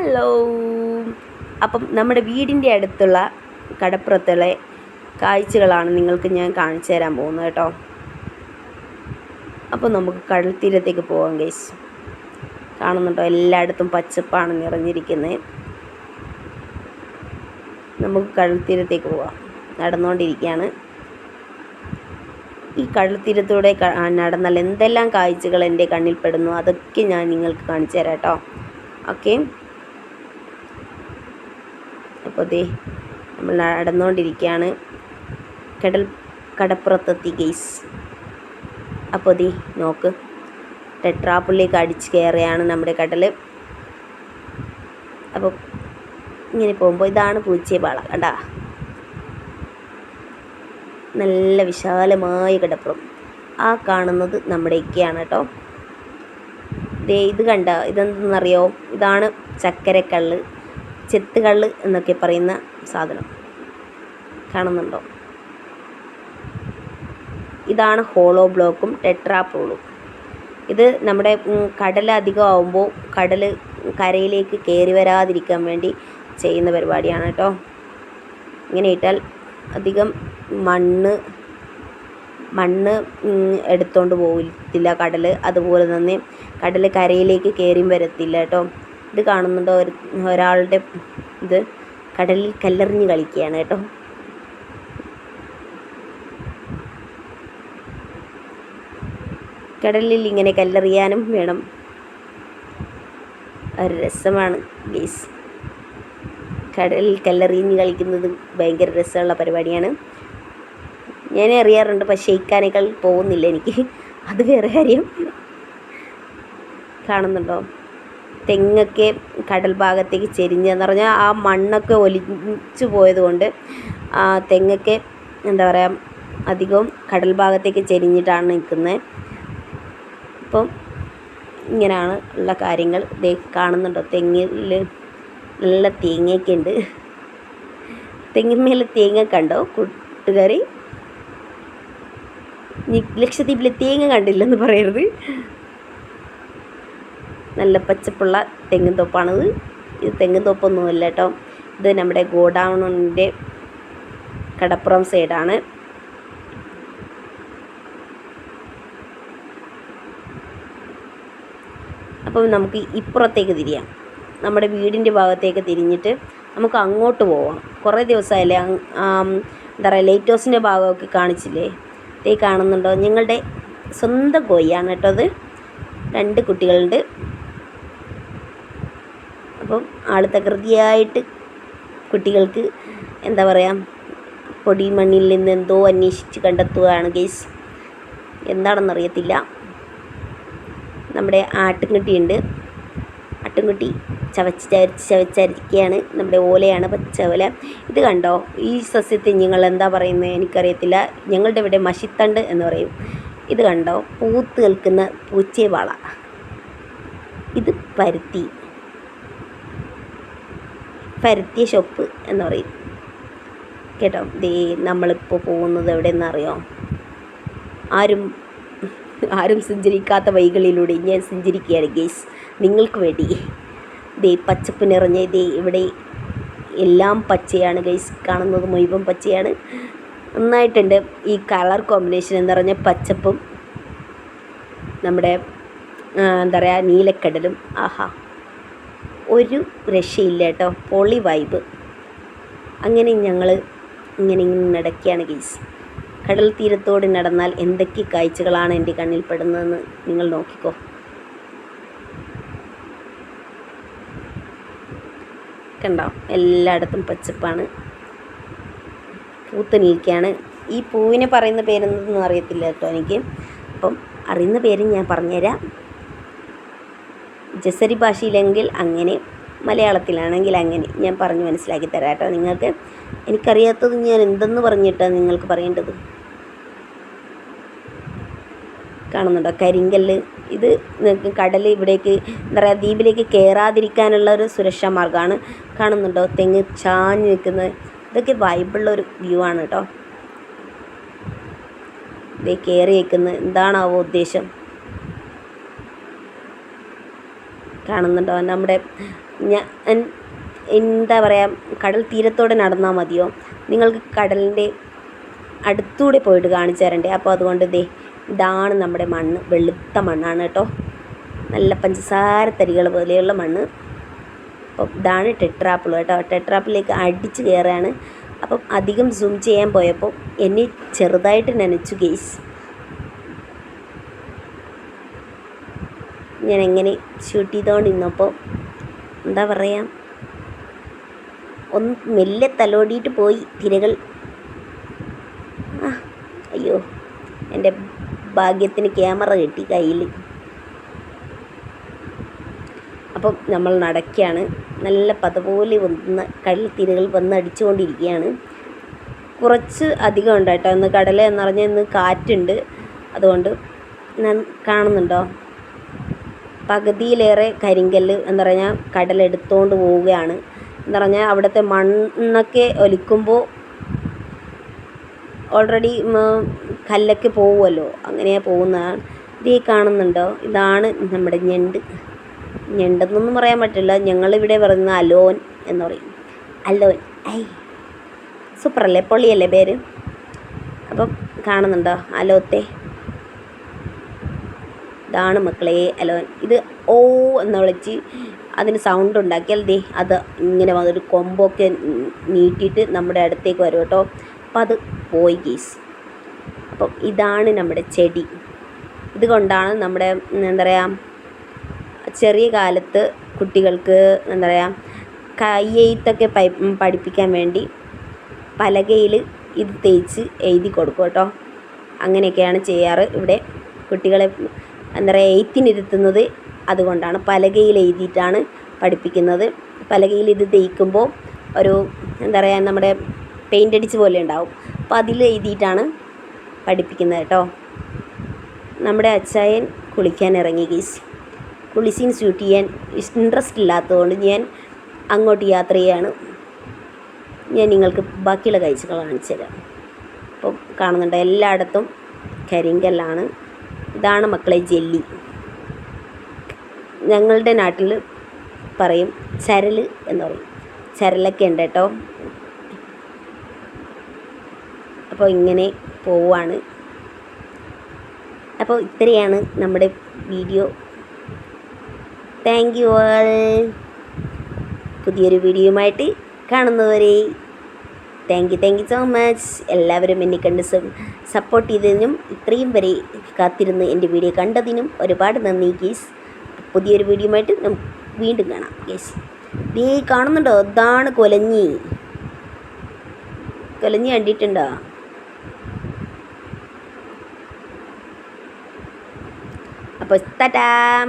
Hello അപ്പം നമ്മുടെ വീടിന്റെ അടുത്തുള്ള കടപ്പുറത്തുള്ള കാഴ്ചകളാണ് നിങ്ങൾക്ക് ഞാൻ കാണിച്ചു തരാൻ പോകുന്നത് കേട്ടോ. അപ്പോൾ നമുക്ക് കടൽ തീരത്തേക്ക് പോകാം ഗൈസ് കാണുന്നുണ്ടോ? എല്ലായിടത്തും പച്ചപ്പാണ് നിറഞ്ഞിരിക്കുന്നത്. നമുക്ക് കടൽ തീരത്തേക്ക് പോവാം. നടന്നുകൊണ്ടിരിക്കുകയാണ്. ഈ കടൽ തീരത്തൂടെ നടന്നാൽ എന്തെല്ലാം കാഴ്ചകൾ എന്റെ കണ്ണിൽപ്പെടുന്നു അതൊക്കെ ഞാൻ നിങ്ങൾക്ക് കാണിച്ചു തരാം കേട്ടോ. ഓക്കെ അപ്പോൾ ദേ നമ്മൾ നടന്നുകൊണ്ടിരിക്കുകയാണ്. കടൽ കടപ്പുറത്തെത്തി ഗെയ്സ് അപ്പോൾ ദേ നോക്ക്. ടെട്രാപ്പുള്ളിലേക്ക് അടിച്ച് കയറിയാണ് നമ്മുടെ കടൽ അപ്പോൾ ഇങ്ങനെ പോകുമ്പോൾ ഇതാണ് പൂച്ചേപാള കണ്ടാ? നല്ല വിശാലമായ കിടപ്പുറം. ആ കാണുന്നത് നമ്മുടെ ഇക്കയാണ് കേട്ടോ. ദേ ഇത് കണ്ട ഇതെന്തെന്നറിയോ? ഇതാണ് ചക്കരക്കള്ള് ചെത്തുകള്ള് എന്നൊക്കെ പറയുന്ന സാധനം കാണുന്നുണ്ടോ? ഇതാണ് ഹോളോ ബ്ലോക്കും ടെട്രാപ്പോളും ഇത് നമ്മുടെ കടൽ അധികം ആവുമ്പോൾ കടൽ കരയിലേക്ക് കയറി വരാതിരിക്കാൻ വേണ്ടി ചെയ്യുന്ന പരിപാടിയാണ് കേട്ടോ. ഇങ്ങനെ ഇട്ടാൽ അധികം മണ്ണ് മണ്ണ് എടുത്തുകൊണ്ട് പോകത്തില്ല കടൽ അതുപോലെ തന്നെ കടൽ കരയിലേക്ക് കയറിയും വരത്തില്ല കേട്ടോ. ഇത് കാണുന്നുണ്ടോ? ഒരു ഒരാളുടെ ഇത് കടലിൽ കല്ലെറിഞ്ഞ് കളിക്കുകയാണ് കേട്ടോ. കടലിൽ ഇങ്ങനെ കല്ലെറിയാനും വേണം. ഒരു രസമാണ് ഗീസ്. കടലിൽ കല്ലെറിഞ്ഞ് കളിക്കുന്നത് ഭയങ്കര രസമുള്ള പരിപാടിയാണ്. ഞാൻ അറിയാറുണ്ട് പക്ഷേ ഇക്കാനേക്കാൾ പോകുന്നില്ല എനിക്ക്. അത് വേറെ കാര്യം. കാണുന്നുണ്ടോ? തെങ്ങൊക്കെ കടൽ ഭാഗത്തേക്ക് ചെരിഞ്ഞെന്ന് പറഞ്ഞാൽ ആ മണ്ണൊക്കെ ഒലിച്ചു പോയതുകൊണ്ട് ആ തെങ്ങൊക്കെ എന്താ പറയുക അധികവും കടൽ ഭാഗത്തേക്ക് ചെരിഞ്ഞിട്ടാണ് നിൽക്കുന്നത്. അപ്പം ഇങ്ങനെയാണ് ഉള്ള കാര്യങ്ങൾ. ദേ കാണുന്നുണ്ടോ? തെങ്ങിൽ നല്ല തേങ്ങയൊക്കെ ഉണ്ട്. തെങ്ങിന്മേലെ തേങ്ങ കണ്ടോ? കൂട്ടുകാരി? നി- ലക്ഷദ്വീപിലെ തേങ്ങ കണ്ടില്ലെന്ന് പറയരുത്. നല്ല പച്ചപ്പുള്ള തെങ്ങിൻ തോപ്പാണിത് ഇത് തെങ്ങിൻ തോപ്പൊന്നുമല്ല കേട്ടോ ഇത് നമ്മുടെ ഗോഡൗണിന്റെ കടപ്പുറം സൈഡാണ്. അപ്പം നമുക്ക് ഇപ്പുറത്തേക്ക് തിരിയാം. നമ്മുടെ വീടിന്റെ ഭാഗത്തേക്ക് തിരിഞ്ഞിട്ട് നമുക്ക് അങ്ങോട്ട് പോവാം. കുറേ ദിവസമായില്ലേ? എന്താ പറയുക ലൈറ്റ് ഹൗസിന്റെ ഭാഗമൊക്കെ കാണിച്ചില്ലേ? ഇതേ കാണുന്നുണ്ടോ? ഞങ്ങളുടെ സ്വന്തം കോയിയാണ് കേട്ടോ അത് രണ്ട് കുട്ടികളുണ്ട്. അപ്പം ആൾ തകൃതിയായിട്ട് കുട്ടികൾക്ക് എന്താ പറയുക പൊടി മണ്ണിൽ നിന്ന് എന്തോ അന്വേഷിച്ച് കണ്ടെത്തുകയാണ് ഗെയ്സ് എന്താണെന്നറിയത്തില്ല. നമ്മുടെ ആട്ടിൻകുട്ടിയുണ്ട് ആട്ടിൻകുട്ടി ചവച്ച് ചവച്ച് ചവച്ചരിക്കുകയാണ് നമ്മുടെ ഓലയാണ് പച്ച ഓല. ഇത് കണ്ടോ? ഈ സസ്യത്തെ നിങ്ങൾ എന്താ പറയുന്നത് എനിക്കറിയത്തില്ല. ഞങ്ങളുടെ ഇവിടെ മഷിത്തണ്ട് എന്ന് പറയും. ഇത് കണ്ടോ? പൂത്ത് നിൽക്കുന്ന പൂച്ചേവാള. ഇത് പരുത്തി. പരുത്തിയ ഷോപ്പ് എന്ന് പറയും. കേട്ടോ? ദേ നമ്മളിപ്പോൾ പോകുന്നത് എവിടെയെന്നറിയോ ആരും ആരും സഞ്ചരിക്കാത്ത വൈകളിലൂടെ ഞാൻ സഞ്ചരിക്കുകയാണ് ഗേസ് നിങ്ങൾക്ക് വേണ്ടി. ദേ പച്ചപ്പ് നിറഞ്ഞ ദേ ഇവിടെ എല്ലാം പച്ചയാണ് ഗൈസ് കാണുന്നത് മുഴുവൻ പച്ചയാണ്. നന്നായിട്ടുണ്ട്. ഈ കളർ കോമ്പിനേഷൻ എന്ന് പറഞ്ഞാൽ പച്ചപ്പും നമ്മുടെ എന്താ പറയുക നീലക്കടലും. ആഹാ. ഒരു രക്ഷയില്ല കേട്ടോ. പൊളി വൈബ് അങ്ങനെ ഞങ്ങൾ ഇങ്ങനെ ഇങ്ങനെ നടക്കുകയാണ് ഗീസ് കടൽ തീരത്തോട് നടന്നാൽ എന്തൊക്കെ കാഴ്ചകളാണ് എന്റെ കണ്ണിൽ പെടുന്നതെന്ന് നിങ്ങൾ നോക്കിക്കോ. കണ്ടോ? എല്ലായിടത്തും പച്ചപ്പാണ്. പൂത്ത് നിൽക്കുകയാണ്. ഈ പൂവിനെ പറയുന്ന പേരെന്തെന്നും അറിയത്തില്ല കേട്ടോ എനിക്ക്. അപ്പം അറിയുന്ന പേര് ഞാൻ പറഞ്ഞുതരാം. ജസരി ഭാഷയിലെങ്കിൽ അങ്ങനെ മലയാളത്തിലാണെങ്കിൽ അങ്ങനെ. ഞാൻ പറഞ്ഞ് മനസ്സിലാക്കി തരാം കേട്ടോ നിങ്ങൾക്ക്. എനിക്കറിയാത്തത് ഞാൻ എന്തെന്ന് പറഞ്ഞിട്ടാണ് നിങ്ങൾക്ക് പറയേണ്ടത്? കാണുന്നുണ്ടോ? കരിങ്കല്ല്. ഇത് കടൽ ഇവിടേക്ക് എന്താ പറയുക ദ്വീപിലേക്ക് കയറാതിരിക്കാനുള്ള ഒരു സുരക്ഷാ മാർഗമാണ്. കാണുന്നുണ്ടോ? തെങ്ങ് ചാഞ്ഞ് നിൽക്കുന്നത് ഇതൊക്കെ വൈബിളുള്ള ഒരു വ്യൂ ആണ് കേട്ടോ. ഇതേ കയറി നിൽക്കുന്നത് എന്താണാവോ ഉദ്ദേശം? കാണുന്നുണ്ടോ? നമ്മുടെ ഞാൻ എന്താ പറയുക കടൽ തീരത്തോടെ നടന്നാൽ മതിയോ? നിങ്ങൾക്ക് കടലിന്റെ അടുത്തൂടെ പോയിട്ട് കാണിച്ചു തരണ്ടേ? അപ്പോൾ അതുകൊണ്ട് ദേ ഇതാണ് നമ്മുടെ മണ്ണ്. വെളുത്ത മണ്ണാണ് കേട്ടോ. നല്ല പഞ്ചസാര തരികൾ പോലെയുള്ള മണ്ണ്. അപ്പോൾ ഇതാണ് ടെട്രാപ്പിൾ കേട്ടോ. ടെട്രാപ്പിലേക്ക് അടിച്ച് കയറുകയാണ്. അപ്പം അധികം സൂം ചെയ്യാൻ പോയപ്പോൾ എന്നെ ചെറുതായിട്ട് നനച്ചു ഗെയ്സ് ഞാൻ എങ്ങനെ ഷൂട്ട് ചെയ്തുകൊണ്ട് നിന്നപ്പോൾ എന്താ പറയുക ഒന്ന് മെല്ലെ തലോടിയിട്ട് പോയി തിരകൾ. അയ്യോ എന്റെ ഭാഗ്യത്തിന് ക്യാമറ കിട്ടി കയ്യിൽ അപ്പം നമ്മൾ നടക്കുകയാണ്. നല്ല പതപോലെ വന്ന് കടൽ തിരകൾ വന്ന് അടിച്ചുകൊണ്ടിരിക്കുകയാണ്. കുറച്ച് അധികം ഉണ്ട് ഇന്ന് കടൽ എന്ന് പറഞ്ഞാൽ ഇന്ന് കാറ്റുണ്ട്. അതുകൊണ്ട് ഞാൻ കാണുന്നുണ്ടോ? പകുതിയിലേറെ കരിങ്കല്ല് എന്ന് പറഞ്ഞാൽ കടലെടുത്തുകൊണ്ട് പോവുകയാണ്. എന്ന് പറഞ്ഞാൽ അവിടുത്തെ മണ്ണൊക്കെ ഒലിക്കുമ്പോൾ ഓൾറെഡി കല്ലൊക്കെ പോവുമല്ലോ അങ്ങനെ പോകുന്നതാണ്. ഇത് ഈ കാണുന്നുണ്ടോ? ഇതാണ് നമ്മുടെ ഞണ്ട്. ഞണ്ടെന്നൊന്നും പറയാൻ പറ്റില്ല. ഞങ്ങളിവിടെ പറയുന്ന അലോൻ എന്ന് പറയും. അലോൻ. ഐ. സൂപ്പറല്ലേ? പൊള്ളിയല്ലേ പേര്? അപ്പം കാണുന്നുണ്ടോ? അലോത്തെ? ഇതാണ് മക്കളെ അലോൻ ഇത് ഓ എന്ന് വിളിച്ച് അതിന് സൗണ്ട് ഉണ്ടാക്കിയാൽ ദേ അത് ഇങ്ങനെ വന്നൊരു കൊമ്പൊക്കെ നീട്ടിയിട്ട് നമ്മുടെ അടുത്തേക്ക് വരും കേട്ടോ. അപ്പം അത് പോയി ഗീസ് അപ്പം ഇതാണ് നമ്മുടെ ചെടി. ഇതുകൊണ്ടാണ് നമ്മുടെ എന്താ പറയുക ചെറിയ കാലത്ത് കുട്ടികൾക്ക് എന്താ പറയുക കയ്യെഴുത്തൊക്കെ പഠിപ്പിക്കാൻ വേണ്ടി പലകയിൽ ഇത് തേച്ച് എഴുതി കൊടുക്കും കേട്ടോ. അങ്ങനെയൊക്കെയാണ് ചെയ്യാറ് ഇവിടെ കുട്ടികളെ എന്താ പറയുക എഴുത്തിനിരുത്തുന്നത് അതുകൊണ്ടാണ് പലകയിൽ എഴുതിയിട്ടാണ് പഠിപ്പിക്കുന്നത്. പലകയിൽ ഇത് തേക്കുമ്പോൾ ഒരു എന്താ പറയുക നമ്മുടെ പെയിന്റ് അടിച്ച് പോലെ ഉണ്ടാവും. അപ്പോൾ അതിൽ എഴുതിയിട്ടാണ് പഠിപ്പിക്കുന്നത് കേട്ടോ. നമ്മുടെ അച്ചായൻ കുളിക്കാൻ ഇറങ്ങി ഗീസ്. കുളിസിൻ ഷൂട്ട് ചെയ്യാൻ ഇൻട്രസ്റ്റ് ഇല്ലാത്തതുകൊണ്ട് ഞാൻ അങ്ങോട്ട് യാത്ര ചെയ്യാണ്. ഞാൻ നിങ്ങൾക്ക് ബാക്കിയുള്ള കാഴ്ചകൾ കാണിച്ചു തരാം അപ്പോൾ കാണുന്നുണ്ട് എല്ലായിടത്തും കരിങ്കല്ലാണ്. ഇതാണ് മക്കളെ ജെല്ലി. ഞങ്ങളുടെ നാട്ടിൽ പറയും ചരൽ എന്ന് പറയും. ചരലൊക്കെ ഉണ്ട് കേട്ടോ. അപ്പോൾ ഇങ്ങനെ പോവാണ്. അപ്പോൾ ഇത്രയാണ് നമ്മുടെ വീഡിയോ. താങ്ക് യു ആൾ പുതിയൊരു വീഡിയോയുമായിട്ട് കാണുന്നവരെ. Thank you thank you so much എല്ലാവരും എന്നെ കണ്ട് സപ്പോർട്ട് ചെയ്തതിനും ഇത്രയും വരെ കാത്തിരുന്ന് എന്റെ വീഡിയോ കണ്ടതിനും ഒരുപാട് നന്ദി ഗീസ് പുതിയൊരു വീഡിയോയുമായിട്ട് നമുക്ക് വീണ്ടും കാണാം ഗീസ് നീ കാണുന്നുണ്ടോ? ഇതാണ് കൊലഞ്ഞി. കൊലഞ്ഞി കണ്ടിട്ടുണ്ടോ? അപ്പോൾ തട്ടാം